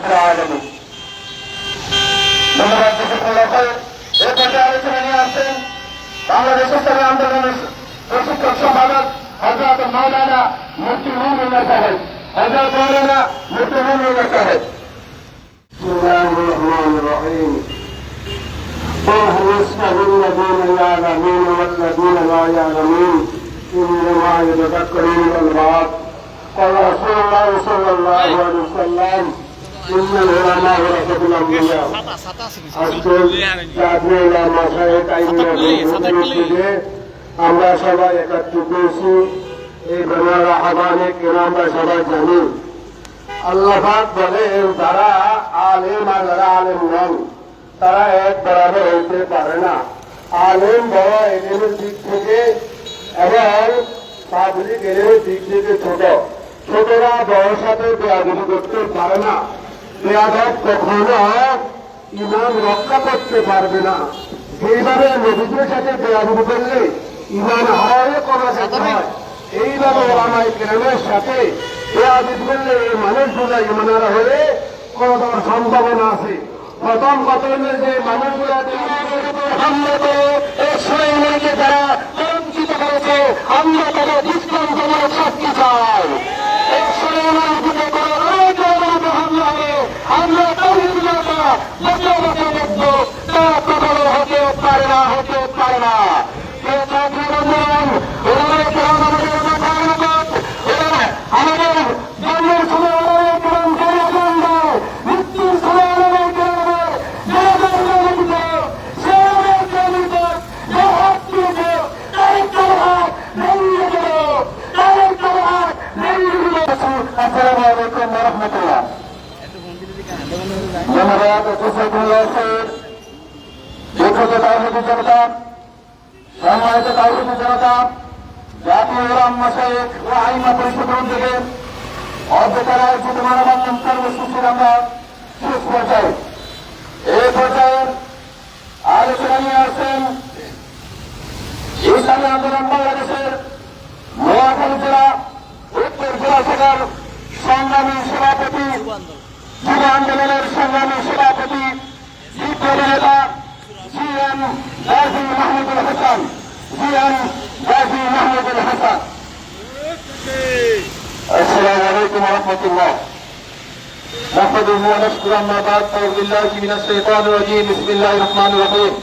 رب العالمين ধন্যবাদ এর পর্যায়ে আলোচনা নিয়ে আসছেন বাংলাদেশ ইসলামী আন্দোলনের প্রশিক্ষক সম্পাদক হজরত মৌলানা মুফতি মুমিনা সাহেব হজরত মৌলানা মুফতি মুমিনা সাহেব بسم الله الرحمن الرحيم قل هل يستوي الذين يعلمون والذين لا يعلمون انما يتذكرون الالباب قال رسول الله صلى الله عليه وسلم আমরা সবাই একাত্রিত হয়েছি এই বেমার আহ্বানে কেন আমরা সবাই জানি আল্লাহাক বলেন যারা আলেম আর যারা আলেম নন তারা এক বরাবর হইতে পারে না আলেম বড় এলেমের দিক থেকে এবং পাবলিক এলেমের দিক থেকে ছোট। ছোটরা বড় সাথে করতে পারে না। বেয়াদব কখনো ইমান রক্ষা করতে পারবে না। সেইভাবে নবীদের সাথে বেয়াদবি করলে ইমান হয় করা যেতে হয়? এইভাবে ওলামাই কেরামের সাথে বেয়াদবি করলে এই মানুষগুলো ইমানারা হলে কোনো তোমার সম্ভাবনা আছে? প্রথম কথা হলো যে মানুষগুলো হামলা করে এই শ্রেণীকে তারা বঞ্চিত করেছে আমরা তাদের ইসলাম ধর্মের শাস্তি চাই। ধন্যবাদ হুসাইনুল্লাহ স্যার বিখ্যাত তাহিদি জনতা সম্মানিত তাহিদি জনতা জাতীয় রাম মাসায়েক ও আইমা পরিষদ থেকে অধ্যক্ষের আয়োজিত মানবান্ধব কর্মসূচির আমরা শেষ পর্যায়ে এই পর্যায়ের আলোচনা নিয়ে আসছেন সংগ্রামী সভাপতি যুব আন্দোলনের সংগ্রামী সভাপতি বিপ্লবী নেতা G M Gazi Mahmudul Hasan G M Gazi Mahmudul Hasan السلام عليكم ورحمة الله نحمده ونشكر أما بعد أعوذ بالله من الشيطان الرجيم بسم الله الرحمن الرحيم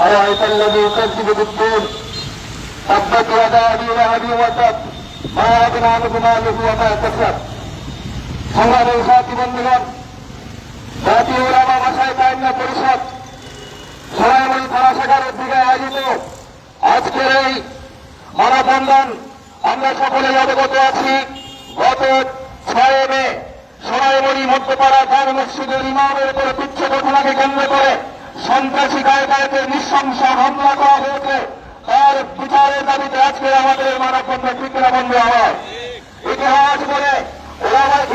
أرأيت الذي يكذب بالدين تبت يدا أبي لهب وتب ما أغنى عنه ماله وما كسب সংগ্রামের সাথী বন্ধুগণ, জাতীয় ওলামা ভাষায় কায়না পরিষদ সোনামণি থানা শাখার দিকে আয়োজিত আজকের এই মানববন্ধন আমরা সকলেই অবগত আছি। গত ছয় মে সোনাইমণি মধ্যপাড়া খান মসজিদের ইমামের উপরে তুচ্ছ ঘটনাকে কেন্দ্র করে সন্ত্রাসী গায়কের নৃশংস হামলা করা হয়েছে। তার বিচারের দাবিতে আজকে আমাদের মানববন্ধন টিকিরা হয় ইতিহাস বলে নবী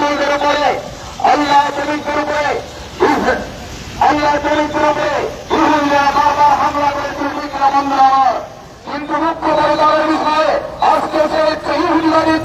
রাসূলদের উপরে, আল্লাহ পবিত্রের উপরে আল্লাহ পবিত্রের উপরে ইহুদিরা বারবার হামলা করেছিল কিন্তু মুখ্য পরিবারের বিষয়ে আজকে সে ইহুদিবাদী